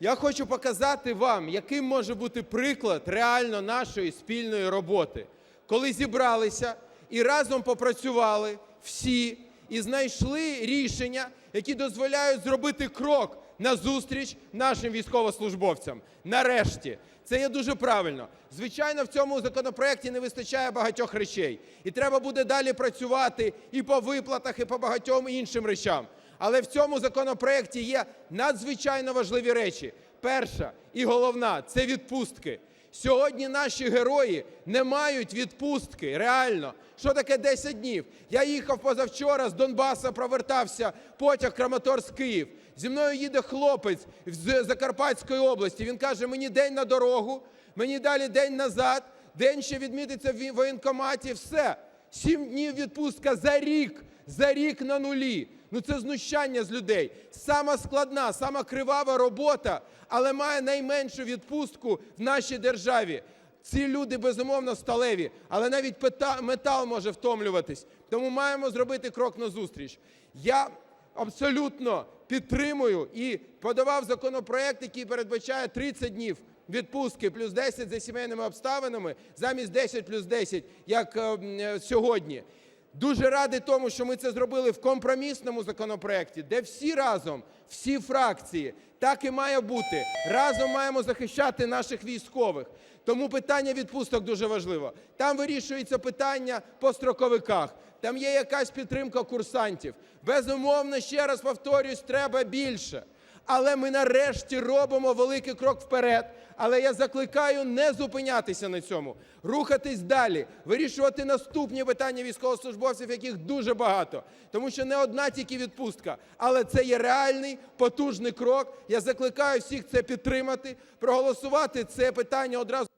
Я хочу показати вам, яким може бути приклад реально нашої спільної роботи, коли зібралися і разом попрацювали всі і знайшли рішення, які дозволяють зробити крок назустріч нашим військовослужбовцям. Нарешті, це є дуже правильно. Звичайно, в цьому законопроекті не вистачає багатьох речей, і треба буде далі працювати і по виплатах, і по багатьом іншим речам. Але в цьому законопроекті є надзвичайно важливі речі. Перша і головна це відпустки. Сьогодні наші герої не мають відпустки. Реально, що таке 10 днів? Я їхав позавчора з Донбаса, провертався потяг Краматорськ Київ. Зі мною їде хлопець з Закарпатської області. Він каже: мені день на дорогу, мені далі день назад, день ще відмітиться в воєнкоматі. Все. Сім днів відпустка за рік, за рік на нулі. Ну це знущання з людей. Сама складна, сама кривава робота, але має найменшу відпустку в нашій державі. Ці люди безумовно сталеві, але навіть метал може втомлюватись. Тому маємо зробити крок назустріч. Я абсолютно підтримую і подавав законопроект, який передбачає 30 днів відпустки плюс 10 за сімейними обставинами, замість 10 плюс 10, як е, е, сьогодні. Дуже радий тому, що ми це зробили в компромісному законопроекті, де всі разом, всі фракції, так і має бути. Разом маємо захищати наших військових. Тому питання відпусток дуже важливо. Там вирішується питання по строковиках. Там є якась підтримка курсантів. Безумовно, ще раз повторюсь, треба більше. Але ми нарешті робимо великий крок вперед. Але я закликаю не зупинятися на цьому, рухатись далі, вирішувати наступні питання військовослужбовців, яких дуже багато. Тому що не одна тільки відпустка, але це є реальний потужний крок. Я закликаю всіх це підтримати, проголосувати це питання одразу.